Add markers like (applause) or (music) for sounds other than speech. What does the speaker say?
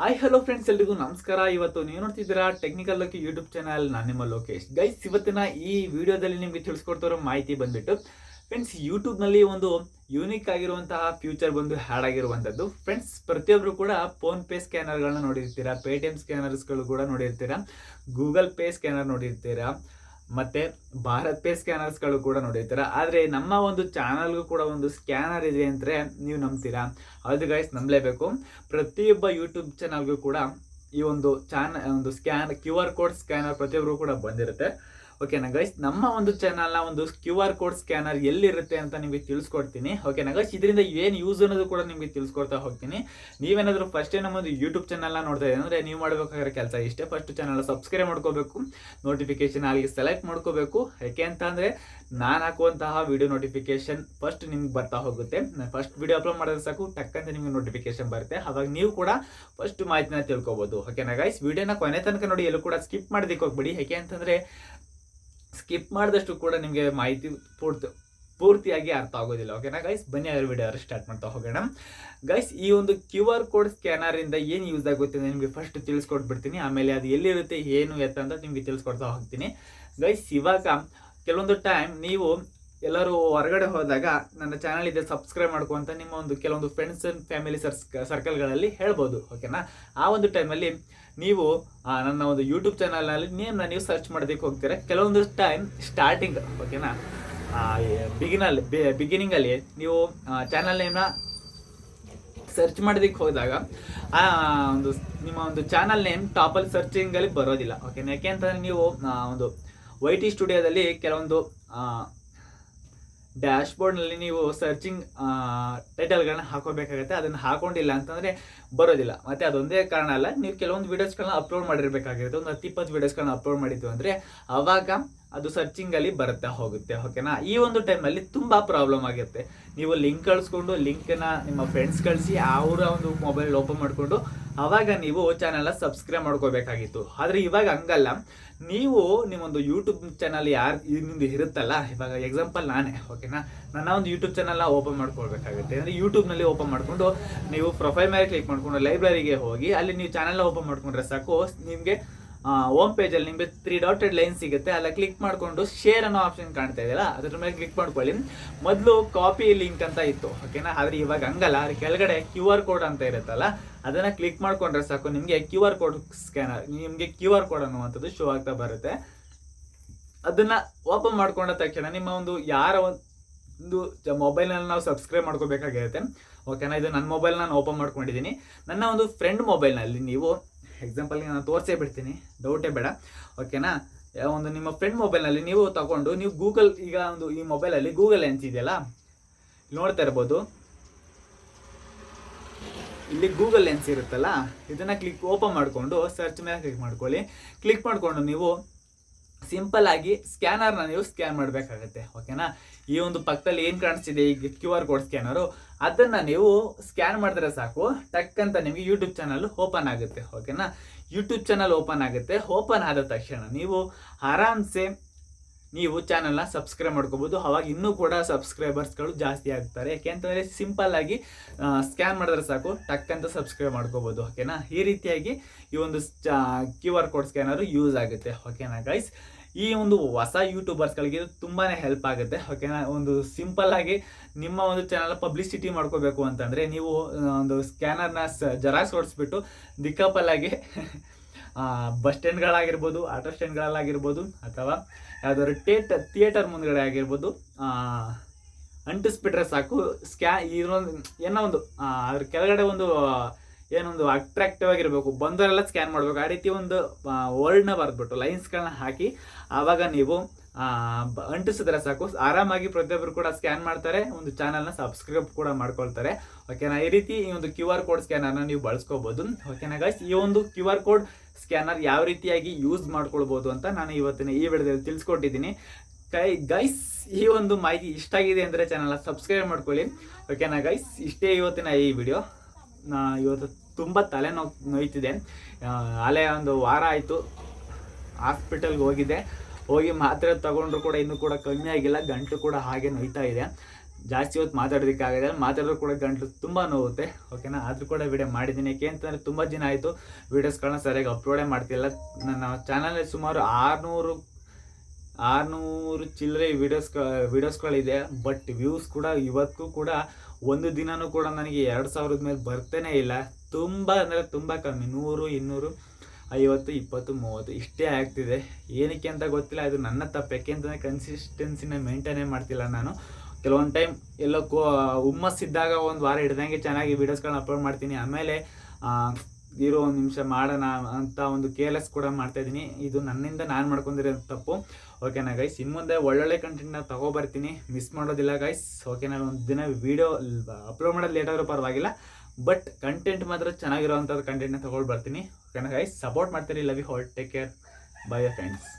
Hi hello friends ಎಲ್ರಿಗೂ ನಮಸ್ಕಾರ. ಇವತ್ತು ನೀವು ನೋಡ್ತಿದ್ದೀರಾ ಟೆಕ್ನಿಕಲ್ ಲೋಕಿ ಯೂಟ್ಯೂಬ್ ಚಾನಲ್ ನಾನು ನಿಮ್ಮ ಲೋಕೇಶ್. ಗೈಸ್ ಇವತ್ತಿನ ಈ ವಿಡಿಯೋದಲ್ಲಿ ನಿಮಗೆ ತಿಳಿಸ್ಕೊಡ್ತಿರೋ ಮಾಹಿತಿ ಬಂದ್ಬಿಟ್ಟು ಫ್ರೆಂಡ್ಸ್ ಯೂಟ್ಯೂಬ್ನಲ್ಲಿ ಒಂದು ಯೂನಿಕ್ ಆಗಿರುವಂತಹ ಫ್ಯೂಚರ್ ಬಂದು ಹ್ಯಾಡ್ ಆಗಿರುವಂಥದ್ದು. ಫ್ರೆಂಡ್ಸ್ ಪ್ರತಿಯೊಬ್ಬರು ಕೂಡ ಫೋನ್ ಪೇ ಸ್ಕ್ಯಾನರ್ಗಳನ್ನ ನೋಡಿರ್ತೀರಾ? ಪೇಟಿಎಮ್ ಸ್ಕ್ಯಾನರ್ಸ್ಗಳು ಕೂಡ ನೋಡಿರ್ತೀರಾ? ಗೂಗಲ್ ಪೇ ಸ್ಕ್ಯಾನರ್ ನೋಡಿರ್ತೀರಾ? ಮತ್ತೆ ಭಾರತ್ ಪೇ ಸ್ಕ್ಯಾನರ್ಸ್ಗಳು ಕೂಡ ನೋಡಿರ್ತೀರ. ಆದರೆ ನಮ್ಮ ಒಂದು ಚಾನಲ್ಗೂ ಕೂಡ ಒಂದು ಸ್ಕ್ಯಾನರ್ ಇದೆ ಅಂದರೆ ನೀವು ನಂಬ್ತೀರಾ? ಅದು ಗೈಸ್ ನಂಬಲೇಬೇಕು. ಪ್ರತಿಯೊಬ್ಬ ಯೂಟ್ಯೂಬ್ ಚಾನಲ್ಗೂ ಕೂಡ ಈ ಒಂದು ಚಾನ, ಒಂದು scan, Q R code scanner ಪ್ರತಿಯೊಬ್ಬರು ಕೂಡ ಬಂದಿರುತ್ತೆ. ಓಕೆನಾ ಗೈಸ್ ನಮ್ಮ ಒಂದು ಚಾನಲ್ನ ಒಂದು ಕ್ಯೂ ಆರ್ ಕೋಡ್ ಸ್ಕ್ಯಾನರ್ ಎಲ್ಲಿರುತ್ತೆ ಅಂತ ನಿಮಗೆ ತಿಳಿಸ್ಕೊಡ್ತೀನಿ. ಓಕೆನಾ ಗೈಸ್ ಇದರಿಂದ ಏನು ಯೂಸ್ ಅನ್ನೋದು ಕೂಡ ನಿಮಗೆ ತಿಳಿಸ್ಕೊಡ್ತಾ ಹೋಗ್ತೀನಿ. ನೀವೇನಾದರೂ ಫಸ್ಟೇ ನಮ್ಮೊಂದು ಯೂಟ್ಯೂಬ್ ಚಾನಲ್ನ ನೋಡ್ತಾ ಇದ್ದೀವಿ ಅಂದರೆ ನೀವು ಮಾಡಬೇಕಾಗಿರೋ ಕೆಲಸ ಇಷ್ಟೇ. ಫಸ್ಟ್ ಚಾನಲ್ ಸಬ್ಸ್ಕ್ರೈಬ್ ಮಾಡ್ಕೋಬೇಕು. ನೋಟಿಫಿಕೇಶನ್ ಅಲ್ಲಿಗೆ ಸೆಲೆಕ್ಟ್ ಮಾಡ್ಕೋಬೇಕು. ಯಾಕೆ ಅಂತ ಅಂದರೆ ನಾನು ಹಾಕುವಂತಹ ವಿಡಿಯೋ ನೋಟಿಫಿಕೇಶನ್ ಫಸ್ಟ್ ನಿಮ್ಗೆ ಬರ್ತಾ ಹೋಗುತ್ತೆ. ಫಸ್ಟ್ ವಿಡಿಯೋ ಅಪ್ಲೋಡ್ ಮಾಡಿದ್ರೆ ಸಾಕು ಟಕ್ಕಂತ ನಿಮಗೆ ನೋಟಿಫಿಕೇಶನ್ ಬರುತ್ತೆ. ಅವಾಗ ನೀವು ಕೂಡ ಫಸ್ಟ್ ಮಾಹಿತಿನ ತಿಳ್ಕೊಬೋದು. ಓಕೆನಾ ಗೈಸ್ ವಿಡಿಯೋನ ಕೊನೆ ತನಕ ನೋಡಿ ಎಲ್ಲೂ ಕೂಡ ಸ್ಕಿಪ್ ಮಾಡೋದಕ್ಕೆ ಹೋಗ್ಬೇಡಿ. ಯಾಕೆ ಅಂತಂದರೆ ಸ್ಕಿಪ್ ಮಾಡಿದಷ್ಟು ಕೂಡ ನಿಮಗೆ ಮಾಹಿತಿ ಪೂರ್ತಿ, ಪೂರ್ತಿಯಾಗಿ ಅರ್ಥ ಆಗೋದಿಲ್ಲ. ಓಕೆನಾ ಗೈಸ್ ಬನ್ನಿ ಅದರ ವಿಡಿಯೋ ಸ್ಟಾರ್ಟ್ ಮಾಡ್ತಾ ಹೋಗೋಣ. ಗೈಸ್ ಈ ಒಂದು ಕ್ಯೂ ಆರ್ ಕೋಡ್ ಸ್ಕ್ಯಾನರಿಂದ ಏನು ಯೂಸ್ ಆಗುತ್ತೆ ಅಂತ ನಿಮಗೆ ಫಸ್ಟ್ ತಿಳಿಸ್ಕೊಟ್ಬಿಡ್ತೀನಿ ಆಮೇಲೆ ಅದು ಎಲ್ಲಿರುತ್ತೆ, ಏನು ಎತ್ತ ಅಂತ ನಿಮಗೆ ತಿಳಿಸ್ಕೊಡ್ತಾ ಹೋಗ್ತೀನಿ. ಗೈಸ್ ಇವಾಗ ಕೆಲವೊಂದು ಟೈಮ್ ನೀವು ಎಲ್ಲರೂ ಹೊರಗಡೆ ಹೋದಾಗ ನನ್ನ ಚಾನಲ್ ಇದೆ ಸಬ್ಸ್ಕ್ರೈಬ್ ಮಾಡ್ಕೊ ಅಂತ ನಿಮ್ಮ ಒಂದು ಕೆಲವೊಂದು ಫ್ರೆಂಡ್ಸ್ ಅಂಡ್ ಫ್ಯಾಮಿಲಿ ಸರ್ಸ್ ಸರ್ಕಲ್ಗಳಲ್ಲಿ ಹೇಳ್ಬೋದು ಓಕೆನಾ ಆ ಒಂದು ಟೈಮಲ್ಲಿ ನೀವು ನನ್ನ ಒಂದು ಯೂಟ್ಯೂಬ್ ಚಾನಲ್ನಲ್ಲಿ ನೇಮ್ನ ನೀವು ಸರ್ಚ್ ಮಾಡೋದಕ್ಕೆ ಹೋಗ್ತೀರಾ ಕೆಲವೊಂದು ಟೈಮ್ ಸ್ಟಾರ್ಟಿಂಗ್ ಓಕೆನಾ ಬಿಗಿನಲ್ಲಿ ಬಿಗಿನಿಂಗಲ್ಲಿ ನೀವು ಚಾನಲ್ ನೇಮ್ನ ಸರ್ಚ್ ಮಾಡೋದಕ್ಕೆ ಹೋದಾಗ, ಆ, ಒಂದು ನಿಮ್ಮ ಒಂದು ಚಾನಲ್ ನೇಮ್ ಟಾಪಲ್ಲಿ ಸರ್ಚಿಂಗಲ್ಲಿ ಬರೋದಿಲ್ಲ ಓಕೆನಾ ಯಾಕೆ ಅಂತಂದರೆ ನೀವು ಒಂದು ವೈ ಟಿ ಸ್ಟುಡಿಯೋದಲ್ಲಿ ಕೆಲವೊಂದು ಡ್ಯಾಶ್ಬೋರ್ಡ್ನಲ್ಲಿ ನೀವು ಸರ್ಚಿಂಗ್ ಟೈಟಲ್ಗಳನ್ನ ಹಾಕೋಬೇಕಾಗತ್ತೆ. ಅದನ್ನು ಹಾಕೊಂಡಿಲ್ಲ ಅಂತಂದರೆ ಬರೋದಿಲ್ಲ. ಮತ್ತು ಅದೊಂದೇ ಕಾರಣ ಅಲ್ಲ, ನೀವು ಕೆಲವೊಂದು ವೀಡಿಯೋಸ್ಗಳನ್ನ ಅಪ್ಲೋಡ್ ಮಾಡಿರಬೇಕಾಗಿರುತ್ತೆ. ಒಂದು ಹತ್ತು, ಇಪ್ಪತ್ತು ವೀಡಿಯೋಸ್ಗಳನ್ನ ಅಪ್ಲೋಡ್ ಮಾಡಿದ್ವಿ ಅಂದರೆ ಆವಾಗ ಅದು ಸರ್ಚಿಂಗಲ್ಲಿ ಬರುತ್ತೆ ಹೋಗುತ್ತೆ. ಓಕೆನಾ ಈ ಒಂದು ಟೈಮಲ್ಲಿ ತುಂಬ ಪ್ರಾಬ್ಲಮ್ ಆಗುತ್ತೆ ನೀವು ಲಿಂಕ್ ಕಳಿಸ್ಕೊಂಡು ಲಿಂಕನ್ನ ನಿಮ್ಮ ಫ್ರೆಂಡ್ಸ್ ಕಳಿಸಿ, ಅವರ ಒಂದು ಮೊಬೈಲ್ ಓಪನ್ ಮಾಡಿಕೊಂಡು ಆವಾಗ ನೀವು ಚಾನಲ್ನ ಸಬ್ಸ್ಕ್ರೈಬ್ ಮಾಡ್ಕೋಬೇಕಾಗಿತ್ತು ಆದರೆ ಇವಾಗ ಹಂಗಲ್ಲ. ನೀವು ನಿಮ್ಮೊಂದು ಯೂಟ್ಯೂಬ್ ಚಾನಲ್ ಯಾರು ನಿಮ್ದು ಇರುತ್ತಲ್ಲ, ಇವಾಗ ಎಕ್ಸಾಂಪಲ್ ನಾನೇ ಓಕೆನಾ ನನ್ನ ಒಂದು ಯೂಟ್ಯೂಬ್ ಚಾನಲ್ನ ಓಪನ್ ಮಾಡ್ಕೊಳ್ಬೇಕಾಗುತ್ತೆ. ಅಂದರೆ ಯೂಟ್ಯೂಬ್ನಲ್ಲಿ ಓಪನ್ ಮಾಡಿಕೊಂಡು, ನೀವು ಪ್ರೊಫೈಲ್ ಮೇಲೆ ಕ್ಲಿಕ್ ಮಾಡಿಕೊಂಡು ಲೈಬ್ರರಿಗೆ ಹೋಗಿ, ಅಲ್ಲಿ ನೀವು ಚಾನಲ್ನ ಓಪನ್ ಮಾಡ್ಕೊಂಡ್ರೆ ಸಾಕು, ನಿಮಗೆ ಹೋಮ್ ಪೇಜಲ್ಲಿ ನಿಮಗೆ ತ್ರೀ ಡಾಟೆಡ್ ಲೈನ್ ಸಿಗುತ್ತೆ. ಅಲ್ಲ ಕ್ಲಿಕ್ ಮಾಡಿಕೊಂಡು ಶೇರ್ ಅನ್ನೋ ಆಪ್ಷನ್ ಕಾಣ್ತಾ ಇದೆಯಲ್ಲ, ಅದ್ರ ಮೇಲೆ ಕ್ಲಿಕ್ ಮಾಡ್ಕೊಳ್ಳಿ. ಮೊದಲು ಕಾಪಿ ಲಿಂಕ್ ಅಂತ ಇತ್ತು ಓಕೆನಾ ಆದರೆ ಇವಾಗ ಹಂಗಲ್ಲ. ಅದ್ರ ಕೆಳಗಡೆ ಕ್ಯೂ ಆರ್ ಕೋಡ್ ಅಂತ ಇರುತ್ತಲ್ಲ, ಅದನ್ನು ಕ್ಲಿಕ್ ಮಾಡ್ಕೊಂಡ್ರೆ ಸಾಕು. ನಿಮಗೆ ಕ್ಯೂ ಆರ್ ಕೋಡ್ ಸ್ಕ್ಯಾನರ್ ನಿಮಗೆ ಕ್ಯೂ ಆರ್ ಕೋಡ್ ಅನ್ನುವಂಥದ್ದು ಶೋ ಆಗ್ತಾ ಬರುತ್ತೆ. ಅದನ್ನ ಓಪನ್ ಮಾಡ್ಕೊಂಡ ತಕ್ಷಣ ನಿಮ್ಮ ಒಂದು ಯಾರ ಒಂದು ಮೊಬೈಲ್ನಲ್ಲಿ ನಾವು ಸಬ್ಸ್ಕ್ರೈಬ್ ಮಾಡ್ಕೋಬೇಕಾಗಿರುತ್ತೆ. ಓಕೆನಾ ಇದು ನನ್ನ ಮೊಬೈಲ್ ನಾನು ಓಪನ್ ಮಾಡ್ಕೊಂಡಿದ್ದೀನಿ. ನನ್ನ ಒಂದು ಫ್ರೆಂಡ್ ಮೊಬೈಲ್ನಲ್ಲಿ ನೀವು ಎಕ್ಸಾಂಪಲ್ಗೆ ನಾನು ತೋರಿಸೇ ಬಿಡ್ತೀನಿ. ಡೌಟೇ ಬೇಡ. ಓಕೆನಾ ಒಂದು ನಿಮ್ಮ ಫ್ರೆಂಡ್ ಮೊಬೈಲ್ನಲ್ಲಿ ನೀವು ತಗೊಂಡು, ನೀವು ಗೂಗಲ್ ಈಗ ಒಂದು ಈ ಮೊಬೈಲಲ್ಲಿ ಗೂಗಲ್ ಲೆನ್ಸ್ ಇದೆಯಲ್ಲ? ನೋಡ್ತಾ ಇರ್ಬೋದು. ಇಲ್ಲಿ ಗೂಗಲ್ ಲೆನ್ಸ್ ಇರುತ್ತಲ್ಲ? ಇದನ್ನು ಕ್ಲಿಕ್ ಓಪನ್ ಮಾಡಿಕೊಂಡು ಸರ್ಚ್ ಮೇಲೆ ಕ್ಲಿಕ್ ಮಾಡ್ಕೊಳ್ಳಿ. ಕ್ಲಿಕ್ ಮಾಡಿಕೊಂಡು ನೀವು ಸಿಂಪಲ್ ಆಗಿ ಸ್ಕ್ಯಾನರ್ನ ನೀವು ಸ್ಕ್ಯಾನ್ ಮಾಡಬೇಕಾಗತ್ತೆ ಓಕೆನಾ ಈ ಒಂದು ಪಕ್ಕದಲ್ಲಿ ಏನು ಕಾಣಿಸ್ತಿದೆ? ಈಗ ಕ್ಯೂ ಆರ್ ಕೋಡ್ ಸ್ಕ್ಯಾನರು ಅದನ್ನ ನೀವು ಸ್ಕ್ಯಾನ್ ಮಾಡಿದ್ರೆ ಸಾಕು. ಟಕ್ ಅಂತ ನಿಮಗೆ ಯೂಟ್ಯೂಬ್ ಚಾನಲ್ ಓಪನ್ ಆಗುತ್ತೆ ಓಕೆನಾ ಯೂಟ್ಯೂಬ್ ಚಾನಲ್ ಓಪನ್ ಆಗುತ್ತೆ. ಓಪನ್ ಆದ ತಕ್ಷಣ ನೀವು ಆರಾಮ್ಸೆ ನೀವು ಚಾನಲ್ನ ಸಬ್ಸ್ಕ್ರೈಬ್ ಮಾಡ್ಕೋಬೋದು. ಅವಾಗ ಇನ್ನೂ ಕೂಡ ಸಬ್ಸ್ಕ್ರೈಬರ್ಸ್ಗಳು ಜಾಸ್ತಿ ಆಗ್ತಾರೆ. ಯಾಕೆಂತಂದರೆ ಆಗಿ ಸ್ಕ್ಯಾನ್ ಮಾಡಿದ್ರೆ ಸಾಕು, ಟಕ್ ಅಂತ ಸಬ್ಸ್ಕ್ರೈಬ್ ಮಾಡ್ಕೋಬೋದು ಓಕೆನಾ ಈ ರೀತಿಯಾಗಿ ಈ ಒಂದು Q R code scanner use ಆಗುತ್ತೆ ಓಕೆನಾ ಗೈಸ್ ಈ ಒಂದು ಹೊಸ ಯೂಟ್ಯೂಬರ್ಸ್ಗಳಿಗೆ ತುಂಬಾ ಹೆಲ್ಪ್ ಆಗುತ್ತೆ ಓಕೆನಾ ಒಂದು ಸಿಂಪಲ್ ಆಗಿ ನಿಮ್ಮ ಒಂದು ಚಾನಲ್ ಪಬ್ಲಿಸಿಟಿ ಮಾಡ್ಕೋಬೇಕು ಅಂತಂದರೆ ನೀವು ಒಂದು ಸ್ಕ್ಯಾನರ್ನ ಜೆರಾಕ್ಸ್ ಹೊಡಿಸ್ಬಿಟ್ಟು ದಿಕ್ಕಾಪಲ್ಲಾಗಿ (laughs) ಬಸ್ ಸ್ಟ್ಯಾಂಡ್ಗಳಾಗಿರ್ಬೋದು ಆಟೋ ಸ್ಟ್ಯಾಂಡ್ಗಳಲ್ಲಾಗಿರ್ಬೋದು ಅಥವಾ ಯಾವ್ದಾದ್ರು ಥಿಯೇಟರ್ ಥಿಯೇಟರ್ ಮುಂದ್ಗಡೆ ಆಗಿರ್ಬೋದು ಅಂಟಿಸ್ಬಿಟ್ರೆ ಸಾಕು. ಸ್ಕ್ಯಾ ಇದೊಂದು ಏನೋ ಒಂದು ಅದ್ರ ಕೆಳಗಡೆ ಒಂದು, ಏನೊಂದು ಅಟ್ರಾಕ್ಟಿವ್ ಆಗಿರಬೇಕು. ಬಂದವರೆಲ್ಲ ಸ್ಕ್ಯಾನ್ ಮಾಡಬೇಕು. ಆ ರೀತಿ ಒಂದು ವರ್ಡ್ನ ಬರೆದ್ಬಿಟ್ಟು ಲೈನ್ಸ್ಗಳನ್ನ ಹಾಕಿ, ಆವಾಗ ನೀವು ಅಂಟಿಸಿದ್ರೆ ಸಾಕು. ಆರಾಮಾಗಿ ಪ್ರತಿಯೊಬ್ಬರು ಕೂಡ ಸ್ಕ್ಯಾನ್ ಮಾಡ್ತಾರೆ. ಒಂದು ಚಾನಲ್ನ ಸಬ್ಸ್ಕ್ರೈಬ್ ಕೂಡ ಮಾಡ್ಕೊಳ್ತಾರೆ. ಓಕೆನಾ ಈ ರೀತಿ ಈ ಒಂದು ಕ್ಯೂ ಆರ್ ಕೋಡ್ ಸ್ಕ್ಯಾನರ್ನ ನೀವು ಬಳಸ್ಕೋಬೋದು. ಓಕೆನಾ ಗಾಯ್ಸ್ ಈ ಒಂದು ಕ್ಯೂ ಆರ್ ಕೋಡ್ ಸ್ಕ್ಯಾನರ್ ಯಾವ ರೀತಿಯಾಗಿ ಯೂಸ್ ಮಾಡ್ಕೊಳ್ಬೋದು ಅಂತ ನಾನು ಇವತ್ತಿನ ಈ ವಿಡಿಯೋದಲ್ಲಿ ತಿಳಿಸ್ಕೊಟ್ಟಿದ್ದೀನಿ. ಕೈ ಗೈಸ್ ಈ ಒಂದು ಮಾಹಿತಿ ಇಷ್ಟ ಆಗಿದೆ ಅಂದರೆ ಚಾನಲ್ನ ಸಬ್ಸ್ಕ್ರೈಬ್ ಮಾಡ್ಕೊಳ್ಳಿ. ಓಕೆನಾ ಗೈಸ್ ಇಷ್ಟೇ ಇವತ್ತಿನ ಈ ವಿಡಿಯೋ ನಾ ಇವತ್ತು ತುಂಬ ತಲೆ ನೋವು ನೋಯ್ತಿದೆ ಅಲೆ ಒಂದು ವಾರ ಆಯಿತು. ಹಾಸ್ಪಿಟಲ್ಗೆ ಹೋಗಿದ್ದೆ. ಹೋಗಿ ಮಾತ್ರೆ ತಗೊಂಡ್ರು ಕೂಡ ಇನ್ನೂ ಕೂಡ ಕಮ್ಮಿ ಆಗಿಲ್ಲ. ಗಂಟು ಕೂಡ ಹಾಗೆ ನೋಯ್ತಾ ಇದೆ. ಜಾಸ್ತಿ ಹೊತ್ತು ಮಾತಾಡೋದಕ್ಕಾಗಲ್ಲ ಮಾತಾಡಿದ್ರು ಕೂಡ ಗಂಟಲು ತುಂಬ ನೋವುತ್ತೆ. ಓಕೆನಾ ಆದರೂ ಕೂಡ ವಿಡಿಯೋ ಮಾಡಿದ್ದೀನಿ. ಯಾಕೆ ಅಂತಂದರೆ ತುಂಬ ದಿನ ಆಯಿತು. ವೀಡಿಯೋಸ್ಗಳನ್ನ ಸರಿಯಾಗಿ ಅಪ್ಲೋಡೇ ಮಾಡ್ತಿಲ್ಲ. ನನ್ನ ಚಾನಲಲ್ಲಿ ಸುಮಾರು ಆರುನೂರು ಆರುನೂರು ಚಿಲ್ಲರೆ ವೀಡಿಯೋಸ್ ವೀಡಿಯೋಸ್ಗಳಿದೆ ಬಟ್ ವ್ಯೂಸ್ ಕೂಡ ಇವತ್ತಿಗೂ ಕೂಡ ಒಂದು ದಿನವೂ ಕೂಡ ನನಗೆ ಎರಡು ಸಾವಿರದ ಮೇಲೆ ಬರ್ತೇನೆ ಇಲ್ಲ. ತುಂಬ ಅಂದರೆ ತುಂಬ ಕಮ್ಮಿ. ನೂರು, ಇನ್ನೂರು, ಐವತ್ತು, ಇಪ್ಪತ್ತು, ಮೂವತ್ತು ಇಷ್ಟೇ ಆಗ್ತಿದೆ. ಏನಕ್ಕೆ ಅಂತ ಗೊತ್ತಿಲ್ಲ. ಅದು ನನ್ನ ತಪ್ಪು. ಯಾಕೆ ಅಂತಂದರೆ ಕನ್ಸಿಸ್ಟೆನ್ಸಿನ ಮೇಂಟೈನೇ ಮಾಡ್ತಿಲ್ಲ ನಾನು. ಕೆಲವೊಂದು ಟೈಮ್ ಎಲ್ಲೋ ಕೋ ಹುಮ್ಮಸ್ಸಿದ್ದಾಗ ಒಂದು ವಾರ ಹಿಡ್ದಂಗೆ ಚೆನ್ನಾಗಿ ವೀಡಿಯೋಸ್ಗಳನ್ನ ಅಪ್ಲೋಡ್ ಮಾಡ್ತೀನಿ. ಆಮೇಲೆ ಇರೋ ಒಂದು ನಿಮಿಷ ಮಾಡೋಣ ಅಂತ ಒಂದು ಕೇರ್ಲೆಸ್ ಕೂಡ ಮಾಡ್ತಾಯಿದ್ದೀನಿ ಇದು ನನ್ನಿಂದ ನಾನು ಮಾಡ್ಕೊಂಡಿರೋ ತಪ್ಪು. ಓಕೆನಾ ಗೈಸ್ ಇನ್ನು ಮುಂದೆ ಒಳ್ಳೊಳ್ಳೆ ಕಂಟೆಂಟ್ನ ತಗೊಬರ್ತೀನಿ. ಮಿಸ್ ಮಾಡೋದಿಲ್ಲ ಗೈಸ್ ಓಕೆನಾ ಒಂದು ದಿನ ವೀಡಿಯೋ ಅಪ್ಲೋಡ್ ಮಾಡೋದು ಲೇಟ್ ಆದರೂ ಪರವಾಗಿಲ್ಲ. ಬಟ್ ಕಂಟೆಂಟ್ ಮಾತ್ರ ಚೆನ್ನಾಗಿರೋವಂಥದ್ದು ಕಂಟೆಂಟ್ನ ತಗೊಂಡು ಬರ್ತೀನಿ. ಓಕೆನಾ ಗೈಸ್ ಸಪೋರ್ಟ್ ಮಾಡ್ತೀರಿ. Love you all take care bye friends